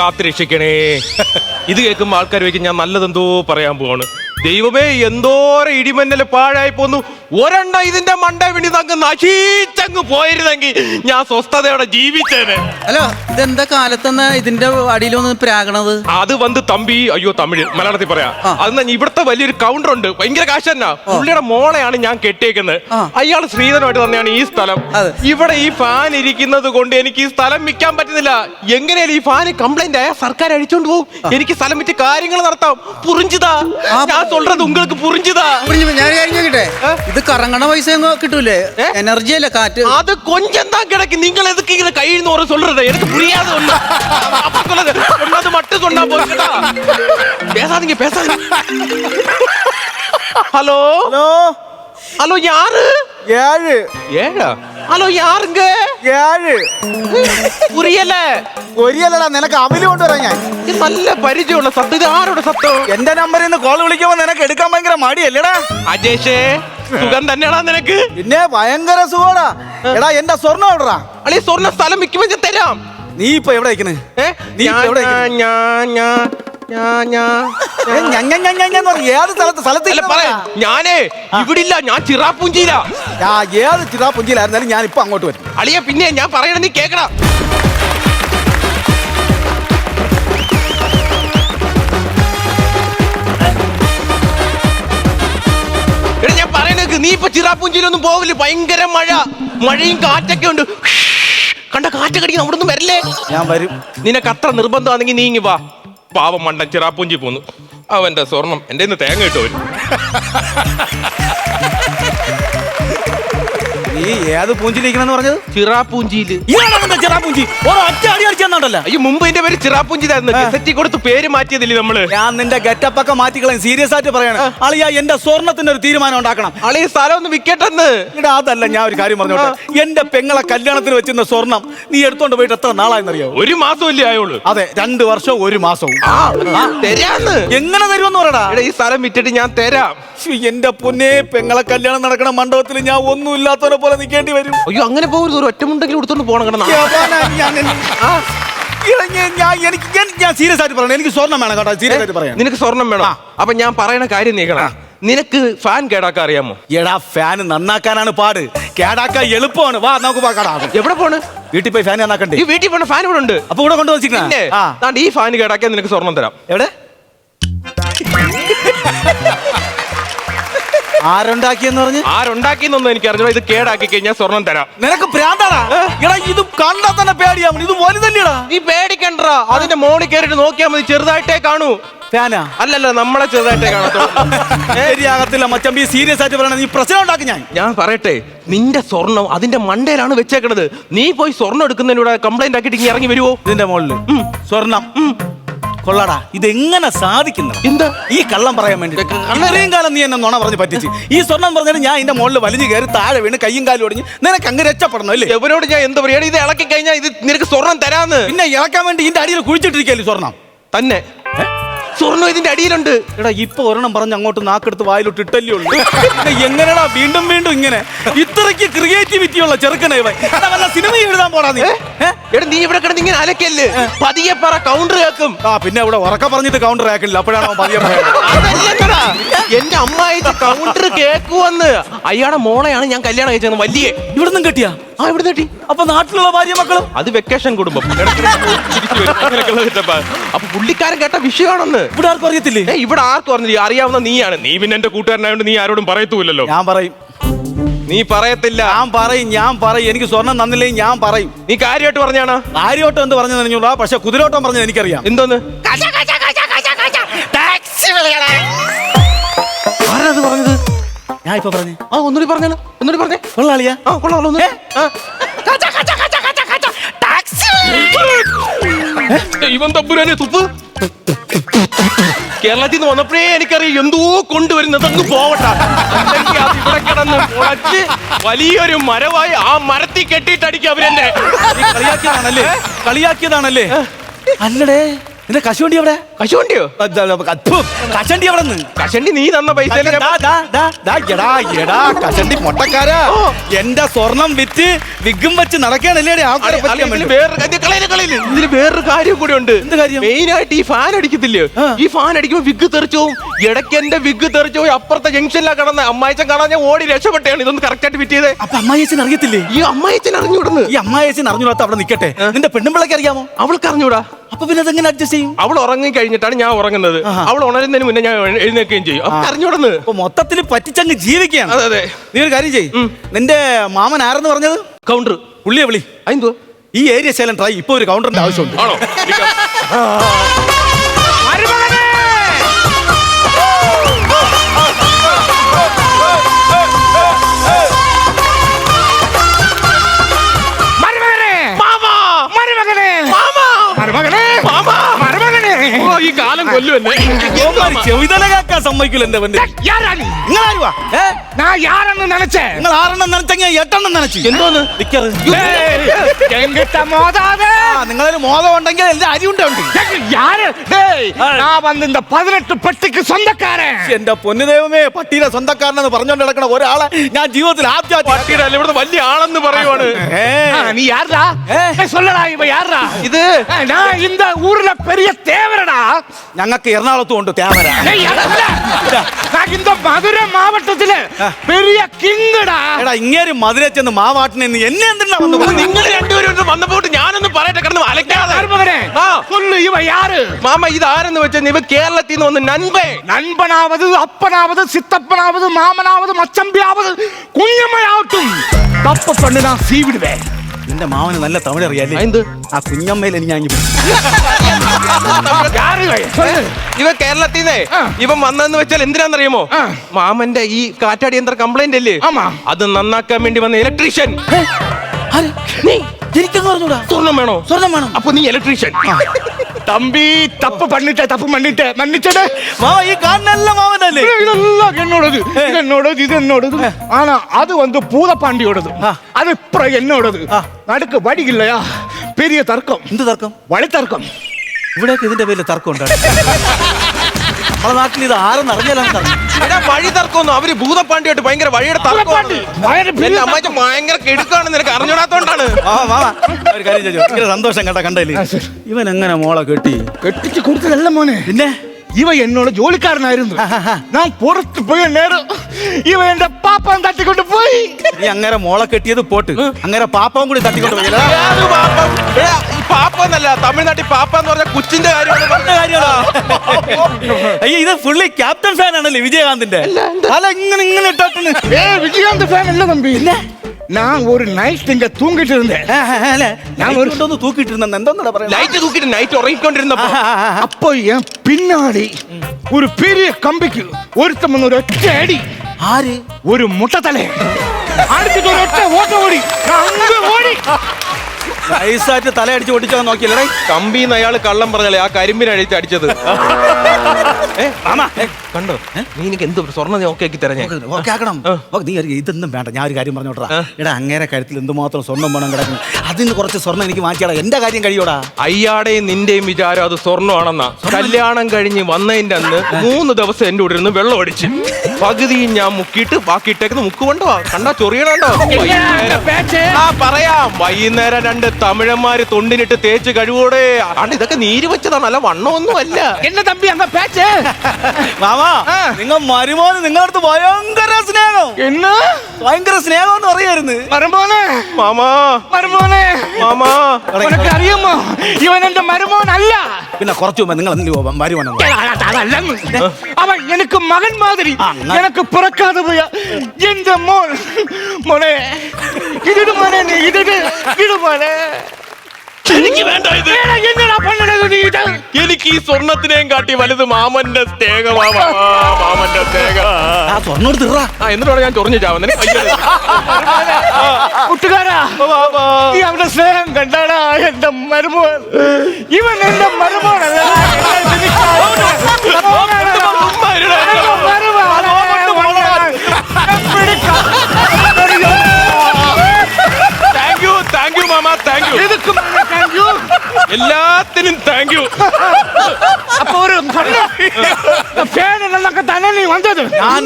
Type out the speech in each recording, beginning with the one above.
കാത്തുരക്ഷിക്കണേ. ഇത് കേൾക്കുമ്പോൾ ആൾക്കാർ വയ്ക്കും ഞാൻ നല്ലതെന്തോ പറയാൻ പോവാണ്. ദൈവമേ എന്തോരം ഇടിമന്നൽ പാഴായി പോന്നു. ഒരെണ്ണം ഇതിന്റെ മണ്ട വിണി തങ്ങ് നശീച്ചങ്ങ് പോയിരുന്നെങ്കിൽ ഞാൻ സ്വസ്ഥതയോടെ ജീവിച്ചേനെ. അല്ല ഇതെന്താ കാലത്തെന്ന ഇതിന്റെ അടിയിലൊന്ന് പ്രാകണത്? അത് വന്ന് തമ്പി അയ്യോ തമിഴ് മലയാളത്തിൽ പറയാ. അത് ഇവിടുത്തെ വലിയൊരു കൗണ്ടർ ഉണ്ട്. ഭയങ്കര കാശ് തന്നെ. പുള്ളിയുടെ മോളെയാണ് ഞാൻ കെട്ടിയേക്കുന്നത്. അയാൾ ശ്രീധരമായിട്ട് തന്നെയാണ് ഈ സ്ഥലം. ഇവിടെ ഈ ഫാൻ ഇരിക്കുന്നത് കൊണ്ട് എനിക്ക് ഈ സ്ഥലം വിൽക്കാൻ പറ്റുന്നില്ല. എങ്ങനെയാണ് ഈ ഫാന് കംപ്ലൈന്റ് ആയ സർക്കാർ അഴിച്ചോണ്ട് പോകും. എനിക്ക് സ്ഥലം വിറ്റ് കാര്യങ്ങൾ നടത്താം. പുറിഞ്ചിതാ. ഞാൻ சொல்றது உங்களுக்கு പുറിഞ്ചിതാ പുരിഞ്ഞു, ഞാൻ കഴിഞ്ഞോട്ടെ ഏ? ഇത് കറങ്ങണ പൈസ ഒന്നും കിട്ടൂലേ ഏ? എനർജി അല്ലേ കാറ്റ് அது கொஞ்சம் தான் கிடைக்கு நீங்கள் எதுக்கு இதை கையில் ஒரு சொல்றது எனக்கு புரியாது ஒண்ணு அப்ப சொல்லுது சொன்னது மட்டும் சொன்னா போச்சுடா பேசாதீங்க பேசாதீங்க ஹலோ ഹലോ ஹலோ யாரு ഏഴ് ஏழா ஹலோ யாருங்க ഏഴ്. കുറിയല്ലേ ഒരിയല്ലടാ നിനക്ക് അവിൽ കൊണ്ടുവരാ ഞാൻ. നല്ല പരിചയമുള്ള സത്ത് ഇത് ആരോട് സത്ത് എന്റെ നമ്പറിൽ നിന്ന് കോൾ വിളിക്കുമ്പോ നിനക്ക് എടുക്കാൻ ഭയങ്കര മടിയല്ലേടാ? അജേഷേ സുഖം തന്നെയാണോ നിനക്ക്? പിന്നെ ഭയങ്കര സുഖടാ. എടാ എന്റെ സ്വർണം എവിടാ അളി സ്വർണ സ്ഥലം വിൽക്കുമ്പോ ഞാൻ തരാം. നീ ഇപ്പൊ എവിടെ നിൽക്കണേ നീ എവിടെ നിൽക്കണേ? ഞാൻ ഞാൻ. ഏ, ഞ- ഞ- ഞ- ഞ- ഞ എന്ന് പറഞ്ഞ് ഏത് സ്ഥലത്ത്? സ്ഥലത്ത് അല്ല പറയാം. ഞാനേ ഇവിടില്ല. ഞാൻ ചിറാപ്പൂഞ്ചിയില്ല ആ ഏത് പുഞ്ചിയിലായിരുന്നാലും ഞാൻ ഇപ്പൊ അങ്ങോട്ട് വരും. അളിയ പിന്നെ ഞാൻ പറയണ നീ കേക്കടാ. എടാ ഞാൻ പറയണേക്ക് നീ ഇപ്പൊ ചിറാപ്പുഞ്ചിയിലൊന്നും പോവില്ല. ഭയങ്കര മഴ. മഴയും കാറ്റൊക്കെ ഉണ്ട്. കണ്ട കാറ്റൊക്കെ അടിക്കുന്ന. അവിടെ ഒന്നും വരില്ലേ? ഞാൻ വരും. നിനക്ക് അത്ര നിർബന്ധമാണെങ്കിൽ നീ ഇങ്ങ് വാ. പാവം മണ്ടൻ ചിറാപ്പൂഞ്ചി പോന്നു. അവന്റെ സ്വർണം എന്റെ ഇന്ന് തേങ്ങ ഇട്ടു നീ ഏത് പൂഞ്ചിലിരിക്കണെന്ന് പറഞ്ഞത്? ചിറാപ്പൂഞ്ചിയിൽ ഇയാളാണ് ചിറാ പൂഞ്ചി ഓരോ ഒറ്റ അടി അടിച്ചെന്നുണ്ടല്ലോ അയ്യോ മുമ്പ് എന്റെ പേര് ചിറാപ്പൂഞ്ചിതായിരുന്നു ഗസറ്റി കൊടുത്ത് പേര് മാറ്റിയതില്ലേ നമ്മൾ? ഞാൻ നിന്റെ ഗെറ്റപ്പ് ഒക്കെ മാറ്റിക്കളയും. സീരിയസ് ആയിട്ട് പറയണം. അളിയ എന്റെ സ്വർണത്തിന്റെ ഒരു തീരുമാനം ഉണ്ടാക്കണം. അളി സ്ഥലം ഒന്ന് വിക്കട്ടെന്ന് ഇടാ അതല്ല ഞാൻ ഒരു കാര്യം പറഞ്ഞോട്ടെ. എന്റെ പെങ്ങളെ കല്യാണത്തിന് വെച്ചിരുന്ന സ്വർണം നീ എടുത്തോണ്ട് പോയിട്ട് എത്ര നാളായെന്നറിയോ ഒരു മാസം ഇല്ലേ ആയോളൂ അതെ രണ്ട് വർഷവും ഒരു മാസവും. തരാന്ന്. എങ്ങനെ തരുമെന്ന് പറയടാ? ഈ സ്ഥലം വിറ്റിട്ട് ഞാൻ തരാം. എന്റെ പൊന്നേ പെങ്ങളെ കല്യാണം നടക്കണ മണ്ഡപത്തിൽ ഞാൻ ഒന്നും ഇല്ലാത്തവനെ പോലെ നിൽക്കേണ്ടി വരും. അയ്യോ അങ്ങനെ പോകരുത്. ഒരു ഒറ്റമുണ്ടെങ്കിലും എടുത്തോണ്ട് പോണം കേട്ടോ ഞാൻ എനിക്ക് ഞാൻ- സീരിയസ് ആയിട്ട് പറയണം. എനിക്ക് സ്വർണം വേണം കേട്ടോ. സീരിയസ് ആയിട്ട് പറയാം. നിനക്ക് സ്വർണം വേണം. അപ്പൊ ഞാൻ പറയണ കാര്യം നീക്കണം നിനക്ക് ഫാൻ കേടാക്കാൻ അറിയാമോ? എടാ ഫാൻ നന്നാക്കാനാണ് പാട്. കേടാക്കാൻ എളുപ്പമാണ്. വാ നമുക്ക് പാക്കാടാ എവിടെ പോണ്? വീട്ടിൽ പോയി ഫാൻ നന്നാക്കണ്ടേ? ഈ വീട്ടിൽ പോണ ഫാൻ ഇവിടെ ഉണ്ട്. അപ്പൊ ഇവിടെ ദാണ്ട് ഈ ഫാൻ കേടാക്കാൻ നിനക്ക് സ്വർണം തരാം. എവിടെ? ആരുണ്ടാക്കിയെന്ന് പറഞ്ഞ്? ആരുണ്ടാക്കിയെന്നൊന്നും എനിക്ക് അറിഞ്ഞോ ഇത് കേടാക്കി കഴിഞ്ഞാൽ സ്വർണം തരാം. നിനക്ക് എടാ ഇത് കണ്ടാ തന്നെ പേടിയാവും. ഇത് വലുതല്ലേടാ. നീ പേടിക്കണ്ട അതിന്റെ മോണി കയറിട്ട് നോക്കിയാൽ മതി. ചെറുതായിട്ടേ കാണൂ. ഫാനാ? അല്ലല്ല നമ്മളെ ചെറുതായിട്ടേ കാണത്തുള്ളൂ. ശരിയാകത്തില്ല മച്ചമ്പി സീരിയസ് ആയിട്ട് പറയണ. നീ പ്രശ്നം ഉണ്ടാക്കി ഞാൻ. ഞാൻ പറയട്ടെ നിന്റെ സ്വർണം അതിന്റെ മണ്ടയിലാണ് വെച്ചേക്കണത്. നീ പോയി സ്വർണം എടുക്കുന്നതിനൂടെ കംപ്ലൈന്റ് ആക്കിയിട്ട് ഇറങ്ങി വരുവോ? ഇതിന്റെ മുകളിൽ സ്വർണം. കൊള്ളാടാ. ഇതെങ്ങനെ സാധിക്കുന്നു? എന്താ? ഈ കള്ളം പറയാൻ വേണ്ടി ഇത്രയും കാലം നീ എന്നെ നുണ പറഞ്ഞ് പറ്റിച്ച്. ഈ സ്വർണം പറഞ്ഞാൽ ഞാൻ എന്റെ മുകളിൽ വലിഞ്ഞു കയറി താഴെ വീണ് കയ്യും കാലും ഒടിഞ്ഞ് നിനക്ക് അങ്ങ് രക്ഷപ്പെടണം അല്ലേ? എവരോട് ഞാൻ എന്താ പറയുക ഇത് ഇളക്കി കഴിഞ്ഞാൽ ഇത് നിനക്ക് സ്വർണം തരാന്ന്. പിന്നെ ഇളക്കാൻ വേണ്ടി ഇതിന്റെ അടിയിൽ കുഴിച്ചിട്ടിരിക്കല്ലേ സ്വർണം? തന്നെ. സ്വർണം ഇതിന്റെ അടിയിലുണ്ട്. എടാ ഇപ്പൊ ഒരെണ്ണം പറഞ്ഞ് അങ്ങോട്ട് നാക്കെടുത്ത് വായിലോട്ട് ഇട്ടല്ലേ ഉള്ളൂ. പിന്നെ എങ്ങനെടാ വീണ്ടും വീണ്ടും ഇങ്ങനെ? ഇത്രയ്ക്ക് ക്രിയേറ്റിവിറ്റി ഉള്ള ചെറുക്കനെ ഇവൻ. എടാ, വല്ല സിനിമ എഴുതാൻ പോടാ നീ? എടാ നീ ഇവിടെ കിടന്ന് ഇങ്ങനെ അലക്കല്ല്? പതിയെ പറ കൗണ്ടർ കേൾക്കും. ആ പിന്നെ ഇവിടെ ഉറക്ക പറഞ്ഞിട്ട് കൗണ്ടർ ആക്കില്ല അപ്പോഴാണ് അവൻ പതിയെ പറയുന്നത്. അതല്ലടാ എന്റെ അമ്മായി കൗണ്ടർ കേക്കുവന്ന് അയാളുടെ മോളെയാണ് ഞാൻ കല്യാണം കഴിച്ചത് വലിയ. ഇവിടുന്നും കിട്ടിയാ? ആ ഇവിടെ തട്ടി അപ്പൊ നാട്ടിലുള്ള ഭാര്യ മക്കളും? അത് വെക്കേഷൻ കുടുംബം. അപ്പൊ പുള്ളിക്കാരൻ കേട്ട വിഷയമാണെന്ന്. ഇവിടെ ആർക്കും അറിയത്തില്ലേ? ഏ ഇവിടെ ആർക്കും അറിഞ്ഞില്ല. അറിയാവുന്ന നീയാണ്. നീ പിന്നെ എന്റെ കൂട്ടുകാരനായോണ്ട് നീ ആരോടും പറയത്തുമില്ലല്ലോ. ഞാൻ പറയും. നീ പറയത്തില്ല. ഞാൻ പറയും ഞാൻ പറയും. എനിക്ക് സ്വർണം തന്നില്ലെങ്കിൽ ഞാൻ പറയും. നീ കാര്യമായിട്ട് പറഞ്ഞാണ്? കാര്യോട്ടം എന്ത് പറഞ്ഞു അറിഞ്ഞൂടാ പക്ഷെ കുതിരോട്ടം പറഞ്ഞത് എനിക്കറിയാം. എന്തോന്ന്? ആരാത് പറഞ്ഞത്? ഞാൻ ഇപ്പൊ പറഞ്ഞു. ആ ഒന്നുകൂടി പറഞ്ഞാലോ ഒന്നുകൂടി പറഞ്ഞേ. കൊള്ളാളിയാ. ആ കൊള്ളാം ഒന്ന്. ദൈവം തമ്പുരാനെ തുപ്പ്. കേരളത്തിൽ നിന്ന് വന്നപ്പോഴേ എനിക്കറിയാം എന്തോ കൊണ്ടുവരുന്നത് അങ്ങ് പോവട്ടെ. അല്ലെങ്കിൽ അത് ഇവിടെ കിടന്ന് മുളച്ച് വലിയൊരു മരമായി ആ മരത്തിൽ കെട്ടിയിട്ടടിക്കും അവരെന്നെ. കളിയാക്കിയതാണല്ലേ? കളിയാക്കിയതാണല്ലേ? അല്ലടേ. നിന്റെ കശുവണ്ടി എവിടെ? കശുവണ്ടിയോ. കശണ്ടി എവിടെ നിന്ന് കശണ്ടി നീ തന്ന പൈസ കശണ്ടി മൊട്ടക്കാരാ എന്റെ സ്വർണം വിറ്റ് വിഗും വെച്ച് വേണ്ടി. ഇതിൽ വേറൊരു കാര്യം കൂടി ഉണ്ട്. എന്ത് കാര്യം? മെയിൻ ആയിട്ട് ഈ ഫാൻ അടിക്കത്തില്ലേ ഈ ഫാൻ അടിക്കുമ്പോ വിഗ് തെറിച്ചു ഇടയ്ക്ക് എന്റെ വിഗ് തെറിച്ചു പോയി അപ്പുറത്തെ ജംഗ്ഷനിലാ കടന്ന്. അമ്മായിച്ചൻ കാണാൻ ഞാൻ ഓടി രക്ഷപ്പെട്ടാണ്. ഇതൊന്ന് കറക്റ്റ് ആയിട്ട് ഫിറ്റ് ചെയ്തേ. അപ്പൊ അമ്മായിച്ചൻ അറിയത്തില്ലേ? ഈ അമ്മായിച്ചൻ അറിഞ്ഞുവിടുന്നു ഈ അമ്മായിച്ചൻ അറിഞ്ഞൂടാത്ത അവിടെ നിക്കട്ടെ. നിന്റെ പെണ്ണുമ്പിളക്ക് അറിയാമോ? അവൾക്ക് അറിഞ്ഞൂടാ. അപ്പൊ പിന്നെ അതെങ്ങനെ അഡ്ജസ്റ്റ് ചെയ്യും? അവൾ ഉറങ്ങി കഴിഞ്ഞിട്ടാണ് ഞാൻ ഉറങ്ങുന്നത്. അവൾ ഉണരുന്നതിന് മുന്നേ ഞാൻ എഴുന്നേൽക്കുകയും ചെയ്യും. അപ്പൊ അറിഞ്ഞൂടന്ന്. അപ്പൊ മൊത്തത്തിൽ പറ്റിച്ചങ്ങ് ജീവിക്കുകയാണ്. അതെ അതെ. നീ ഒരു കാര്യം ചെയ്യും. നിന്റെ മാമൻ ആരെന്ന് പറഞ്ഞത്? കൗണ്ടർ. പുള്ളിയെ വിളി. അതെന്തോ ഈ ഏരിയ ശേലം ട്രൈ. ഇപ്പൊ ഒരു കൗണ്ടറിന്റെ ആവശ്യമുണ്ട്. ആണോ? കൊല്ലു എന്നെ ഇവന്മാര് ചെവിതല കേൾക്കാൻ സമ്മതിക്കില്ല എന്റെ വണ്ടി யாரா நீ നിങ്ങൾ ആരുവാ ഏ நான் யாருன்னு நினைச்சேன் നിങ്ങൾ ആറെണ്ണം നനച്ചെങ്കിൽ എട്ടെണ്ണം നനച്ചു എന്തോന്ന് നിക്കറ് டேய், என்கிட்ட மோதாத ആ നിങ്ങളൊരു മോദം ഉണ്ടെങ്കിൽ എല്ലാ അരി ഉണ്ട് டேய், யாரு டேய் நான் வந்து இந்த பதினெட்டு பெட்டிக்கு சொந்தக்காரன் എന്റെ പൊന്നു ദൈവമേ പട്ടിയുടെ സ്വന്തക്കാരനെന്ന് പറഞ്ഞോണ്ട് നടക്കണ ഒരാളെ ഞാൻ ജീവിതത്തിൽ ആദ്യമായിട്ട് പട്ടിയുടെ അല്ല ഇവിടുത്തെ വലിയ ആളെന്ന് പറയുവാണ് ഏ, ஆ, நீ யாருடா ஏ. ஏய், சொல்லடா இவ யாருடா ഇത് ஆ, நான் இந்த ஊர்ல பெரிய தேவரடா ഞങ്ങൾക്ക് എറണാകുളത്തും ഉണ്ട് ക്യാമറ. മധുര മാവട്ടത്തിൽ പെരിയ കിങ്ങടാ. എടാ ഇങ്ങേര് മധുര ചെന്ന് മാവാട്ടിനെന്ന് എന്നെ എന്തിനാ വന്നു നിങ്ങൾ രണ്ടുപേരും വന്നപ്പോട്ട് ഞാനൊന്ന് പറയട്ടെ കിടന്ന് മാമ ഇതാരെന്ന് വെച്ചാൽ ഇവ കേരളത്തിൽ നിന്ന് വന്ന് നൻപേ. നൻപനാവത് അപ്പനാവത് സിത്തപ്പനാവത് മാമനാവത് മച്ചമ്പിയാവത് കുഞ്ഞമ്മയാവട്ടും തപ്പ പെണ്ണിനാ സീവിടുവേ. നിന്റെ മാവന് നല്ല തമിഴ് അറിയാല്ലേ എന്ത്? ആ കുഞ്ഞമ്മയിൽ എനിക്ക് ഞാൻ ഇവ കേരളത്തിൽ നിന്നേ ഇവ വന്നതെന്ന് വെച്ചാൽ എന്തിനാണെന്നറിയുമോ മാമന്റെ ഈ കാറ്റാടി യന്ത്ര കംപ്ലൈന്റ് അല്ലേ? അത് നന്നാക്കാൻ വേണ്ടി വന്ന ഇലക്ട്രീഷ്യൻ എനിക്കങ്ങ് പറഞ്ഞൂടാ? സ്വർണം വേണോ? സ്വർണം വേണം. അപ്പൊ നീ ഇലക്ട്രീഷ്യൻ தம்பி தப்பு பண்ணிட்ட தப்பு பண்ணிட்ட மன்னிச்சடு മാവ ഈ കാണുന്ന മാവനല്ലേ இதெல்லாம் என்னோடது இது என்னோடது இது என்னோடது ஆனா அது வந்து பூதப்பாண்டியோடது ஆ. அது இப்ப என்னோடது ஆ. நடுக்கு வடி இல்லையா பெரிய தர்க்கம் എന്ത് തർക്കം வழி தர்க்கம் ഇവിടെയൊക്കെ ഇതിന്റെ പേരിൽ തർക്കം ഉണ്ടാണ് നമ്മളെ നാട്ടിൽ ഇത് ആരെന്ന് അറിഞ്ഞാലാണ് തർക്കം എടാ വഴി തർക്കമൊന്നും. അവർ ഭൂതപ്പാണ്ടിയായിട്ട് ഭയങ്കര വഴിയുടെ തർക്കമാണ് എന്റെ അമ്മച്ച ഭയങ്കര കെടുക്കാണ് നിനക്ക് അറിഞ്ഞൂടാത്തോണ്ടാണ് ഒരു കാര്യം ചോദിച്ചു ഭയങ്കര സന്തോഷം കേട്ടാ കണ്ടല്ലേ ഇവൻ എങ്ങനെ മോളെ കെട്ടി? കെട്ടിച്ച് കൊടുത്തതല്ല മോനെ. പിന്നെ? ഇവ എന്നോട് ജോലിക്കാരനായിരുന്നു. ഞാൻ പുറത്ത് പോയ നേരം ഇവ എന്റെ പാപ്പം തട്ടിക്കൊണ്ട് പോയി. നീ അങ്ങനെ മോളെ കെട്ടിയത് പോട്ട്. അങ്ങനെ പാപ്പവും കൂടി തട്ടിക്കൊണ്ട് പോയി. പാപ്പം? എന്നല്ല തമിഴ്നാട്ടിൽ പാപ്പ എന്ന് പറഞ്ഞ കുച്ചിന്റെ കാര്യമാണ് പറഞ്ഞ കാര്യമാണ്? അയ്യോ ഇത് ഫുള്ളി ക്യാപ്റ്റൻ ഫാൻ ആണല്ലേ വിജയകാന്തിന്റെ അല്ല ഇങ്ങനെ ഇങ്ങനെ ഇട്ടിട്ട് ஏ விஜயகாந்த் ஃபேன் இல்ல தம்பி நான் ஒரு நைட் இங்க தூங்கிட்டு இருந்தேன் ഞാൻ ഒരു ഒന്ന് തൂക്കിയിട്ടിരുന്ന എന്തോന്നടാ പറയാ ലൈറ്റ് തൂക്കിട്ട് നൈറ്റ് ഉറങ്ങിക്കൊണ്ടിരുന്നപ്പോ அப்போ என் பின்னாடி ஒரு பெரிய கம்பிக்கு ஒருத்தன் வந்து ஒரு ஒற்ற அடி ആര് ஒரு முட்டை தலை அடிச்சுட்டு ஒரு ஒற்ற ஓட்ட ஓடி நான் அங்க ஓடி ഐസാറ്റ് തലയടിച്ച് ഓടിച്ചാൽ നോക്കിയല്ലേ. കമ്പിന്ന് അയാൾ കള്ളം പറഞ്ഞല്ലേ ആ കരിമ്പിനഴിച്ച് അടിച്ചത്. കണ്ടോ? നീ എനിക്ക് എന്ത് സ്വർണ നീ ഓക്കെ ആക്കി തരാം ഓക്കെ ആക്കണം. നീ ഒരു ഇതൊന്നും വേണ്ട ഞാൻ ഒരു കാര്യം പറഞ്ഞോട്ടാ എടാ അങ്ങേരെ കാര്യത്തിൽ എന്തുമാത്രം സ്വർണം വേണം കിടക്കുന്നു. അതിന് കുറച്ച് സ്വർണം എനിക്ക് മാറ്റിയാടാ. എന്റെ കാര്യം കഴിയോടാ. അയ്യാടെയും നിന്റെയും വിചാരം അത് സ്വർണമാണെന്നാ. കല്യാണം കഴിഞ്ഞ് വന്നതിന്റെ അന്ന് മൂന്ന് ദിവസം എന്റെ കൂടെ ഇരുന്ന് വെള്ളം അടിച്ച് പകുതിയും ഞാൻ മുക്കിയിട്ട് ബാക്കി ഇട്ടേക്കുന്ന മുക്ക് കൊണ്ടോ? കണ്ടാ ചൊറിയണോ? പറയാം. വൈകുന്നേരം രണ്ട് തമിഴന്മാർ തൊണ്ടിനിട്ട് തേച്ച് കഴിവോടെ. ആണ് ഇതൊക്കെ നീര് വെച്ചതാണ് അല്ല വണ്ണമൊന്നും അല്ല. എന്റെ തമ്പി മാമാ നിങ്ങൾ മരുമോന് നിങ്ങളടുത്ത് ഭയങ്കര സ്നേഹം. എന്ന്? ഭയങ്കര സ്നേഹം എന്ന് പറയായിരുന്നു മരുമോനെ? മാമാ. മരുമോനെ? മാമാ. അറിയുമോ ഇവൻ എന്റെ മരുമോനല്ല. പിന്നെ കുറച്ചു മുമ്പ് നിങ്ങൾ എന്ത് വരുവാനോ അതല്ലെന്ന്. അവൻ എനിക്ക് മകൻ മാതിരി. എനിക്ക് പിറക്കാതെ പോയ എന്റെ മോൻ. മോനെ ഇതിട് മോനെ നീ ഇതിട് ഇട് മോനെ. എനിക്ക് വേണ്ട ഇത്. എന്നടാ പണ്ടത് നീ ഇത്? എനിക്ക് ഈ സ്വർണത്തിനെയും കാട്ടി വലുത് മാമന്റെ സ്നേഹമാ മാമന്റെ സ്നേഹ. ആ സ്വർണം ആ എന്നിട്ടാണ് ഞാൻ ചൊറിഞ്ഞു ചാവുന്നതിന് അവന്റെ സ്നേഹം കണ്ടാടാ എന്റെ മരുമോൻ ഇവൻ എന്റെ മരുമോനല്ല. എല്ലാത്തിനും താങ്ക് യു എന്നൊക്കെ തന്നെ നീ വന്നത്. ഞാൻ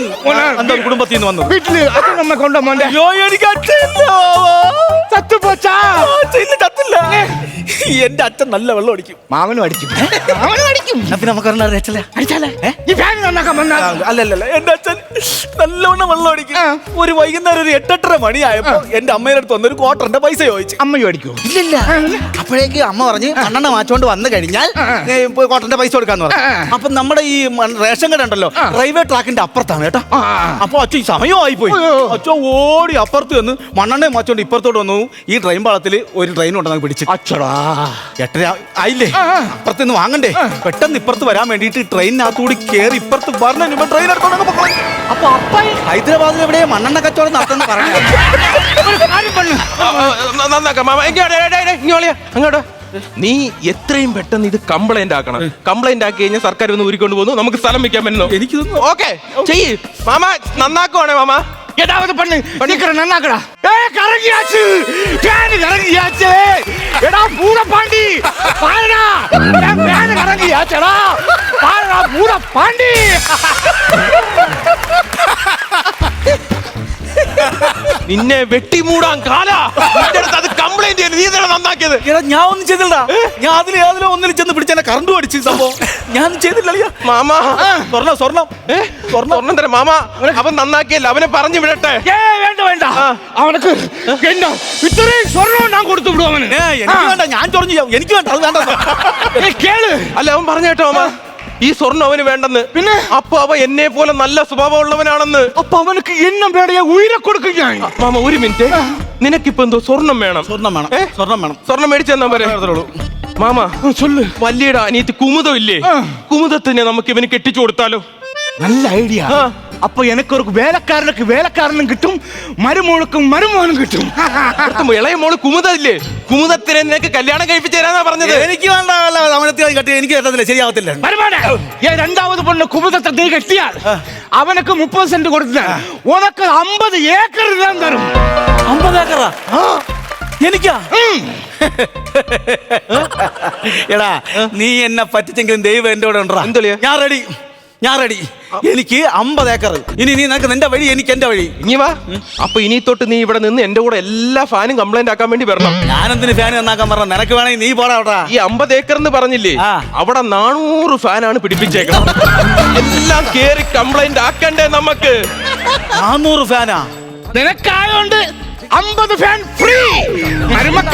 എന്റെ കുടുംബത്തിൽ നിന്ന് വന്നത്? വീട്ടിൽ അച്ഛൻ നമ്മ കൊണ്ട മോന്റെ അയ്യോ എനിക്ക് അച്ഛനില്ല. ചത്തുപോച്ചാ അച്ഛൻ ഇല്ല ചത്തില്ല. എന്റെ അച്ഛൻ നല്ല വെള്ളം അടിക്കും. മാമനും അടിക്കും. മാമനും അടിക്കും. പിന്നെ നമുക്ക് ഒരെണ്ണം അടിച്ചല്ലേ അടിച്ചാലേ? ഈ ഫാൻ നന്നാക്കാൻ വന്നാൽ അല്ലല്ല എന്റെ അച്ഛൻ നല്ലവണ്ണം വെള്ളം അടിക്കും. ഒരു വൈകുന്നേരം ഒരു എട്ടെട്ടര മണിയായപ്പോ എന്റെ അമ്മയുടെ അടുത്ത് വന്നൊരു ക്വാർട്ടറിന്റെ പൈസ ചോദിച്ചു. അമ്മയും അടിക്കും ഇല്ലില്ല. അപ്പോഴേക്ക് അമ്മ പറഞ്ഞ് കണ്ണെണ്ണ മാച്ചോണ്ട് വന്നു കഴിഞ്ഞാൽ ക്വാർട്ടറിന്റെ പൈസ കൊടുക്കാന്ന് പറഞ്ഞു. അപ്പൊ നമ്മുടെ ഈ റേഷൻ കട ഉണ്ടല്ലോ റെയിൽവേ ട്രാക്കിന്റെ അപ്പുറത്താണ് കേട്ടോ. അപ്പൊ അച്ഛൻ സമയമായി പോയി അച്ഛൻ ഓടി അപ്പുറത്ത് വന്ന് മണ്ണെണ്ണ മാച്ചോണ്ട് ഇപ്പുറത്തോട്ട് വന്നു. ഈ ട്രെയിൻ പാളത്തിൽ ഒരു ട്രെയിൻ ഉണ്ടെന്ന് പിടിച്ച്. അച്ഛടാ എട്ടര ആയില്ലേ? അപ്പുറത്ത് നിന്ന് വാങ്ങണ്ടേ? പെട്ടെന്ന് ഇപ്പുറത്ത് വരാൻ വേണ്ടിയിട്ട് ട്രെയിനിനകത്തുകൂടി കയറി ഇപ്പുറത്ത് പറഞ്ഞു ട്രെയിൻ എടുത്തോണ്ട് അപ്പൊ അപ്പ ഹൈദരാബാദിൽ എവിടെ മണ്ണെണ്ണ കച്ചവടം നടത്തുന്ന പറഞ്ഞു അങ്ങോട്ടോ. നീ എത്രയും പെട്ടെന്ന് ഇത് കംപ്ലൈന്റ് ആക്കണം കംപ്ലൈന്റ് ആക്കി കഴിഞ്ഞാൽ സർക്കാർ ഒന്ന് ഊരിക്കൊണ്ട് പോകുന്നു നമുക്ക് സ്ഥലം വെക്കാൻ പറ്റുന്നു എനിക്കിതൊന്നും ഓക്കെ ചെയ്യ് മാമ നന്നാക്കുവാണേ മാമ ஏதாவது பண்ணு சீக்கிரம் நன்னாக்கடா ஏய் கரங்கியாச்சு ஃபேன் கரங்கியாச்சு எடா பூர பாண்டி பாருடா என் ஃபேன் கரங்கியாச்சடா பாருடா பூர பாண்டி നിന്നെ വെട്ടിമൂടാൻ കാല നിന്റെ അടുത്ത് അത് ഞാൻ ഒന്നും ചെയ്തില്ല ഞാൻ അതിൽ ഏതിലോ ഒന്നിൽ ചെന്ന് പിടിച്ച കറണ്ട് അടിച്ചു സംഭവം. ഞാൻ ചെയ്തില്ല മാമ. നന്നാക്കിയല്ല അവനെ പറഞ്ഞു വിടട്ടെ. വേണ്ട വേണ്ട. അവനക്ക് ഇത്രയും സ്വർണം ഞാൻ കൊടുത്തു വിടും അവന്. വേണ്ട ഞാൻ ചൊറഞ്ഞു എനിക്ക് വേണ്ട അത് വേണ്ട. കേൾ. അല്ല അവൻ പറഞ്ഞു കേട്ടോ ഈ സ്വർണം അവന് വേണ്ടെന്ന്. പിന്നെ? അപ്പൊ അവ എന്നെ പോലെ നല്ല സ്വഭാവമുള്ളവനാണെന്ന്. അപ്പൊ അവനക്ക് എന്നെ വേടയെ ഉയരെ കൊടുക്കും മാമ ഒരു മിനിറ്റ്. നിനക്കിപ്പോ എന്തോ സ്വർണം വേണം. സ്വർണം വേണം. സ്വർണം വേണം. സ്വർണം മേടിച്ചെന്നാ പറയാത്തുള്ളൂ മാമ ചൊല്ല്. വല്യയുടെ അനിയത്തി കുമുദം ഇല്ലേ? കുമുദത്തിനെ നമുക്ക് ഇവന് കെട്ടിച്ചു കൊടുത്താലോ? നല്ല ഐഡിയ. അപ്പൊ എനക്കൊരു വേലക്കാരനൊക്കെ വേലക്കാരനും കിട്ടും മരുമോൾക്കും മരുമോനും കിട്ടും. ഇളയ മോൾ കുമുതല്ലേ കുമുദത്തിനെ നിനക്ക് കല്യാണം കഴിപ്പിച്ചു തരാന്നാ പറഞ്ഞത്. എനിക്ക് വേണ്ട സമരത്തിൽ കെട്ടി എനിക്ക് കെട്ടത്തില്ല ശരിയാവത്തില്ല. മരുമോനെ രണ്ടാമത് പൊണ്ണ് കുമുദത്തെ നീ കെട്ടിയാൽ അവനക്ക് മുപ്പത് സെന്റ് കൊടുത്താൽ ഉനക്ക് അമ്പത് ഏക്കർ ഞാൻ തരും. അമ്പത് ഏക്കറാ? എനിക്കാ? എടാ നീ എന്നെ പറ്റിച്ചെങ്കിലും ദൈവം എന്റെ കൂടെ ഉണ്ടാ ഞാൻ റെഡി ഞാൻ റെഡി എനിക്ക് അമ്പത് ഏക്കർ ഇനി നീ നിനക്ക് നിന്റെ വഴി എനിക്ക് എന്റെ വഴി. ഇനി വാ. അപ്പൊ ഇനി തൊട്ട് നീ ഇവിടെ നിന്ന് എന്റെ കൂടെ എല്ലാ ഫാനും കംപ്ലൈന്റ് ആക്കാൻ വേണ്ടി വരണം. ഞാനെന്തിന് ഫാൻ നന്നാക്കാൻ പറഞ്ഞു നിനക്ക് വേണമെങ്കിൽ നീ പോടാ അവിടെ. ഈ അമ്പത് ഏക്കർ എന്ന് പറഞ്ഞില്ലേ അവിടെ നാനൂറ് ഫാനാണ് പിടിപ്പിച്ചേക്കണം എല്ലാം കേറി കംപ്ലൈന്റ് ആക്കണ്ടേ നമുക്ക്? നാനൂറ് ഫാനാ? നിനക്കായോണ്ട് അമ്പത് ഫാൻ ഫ്രീ മരുമക്കളെ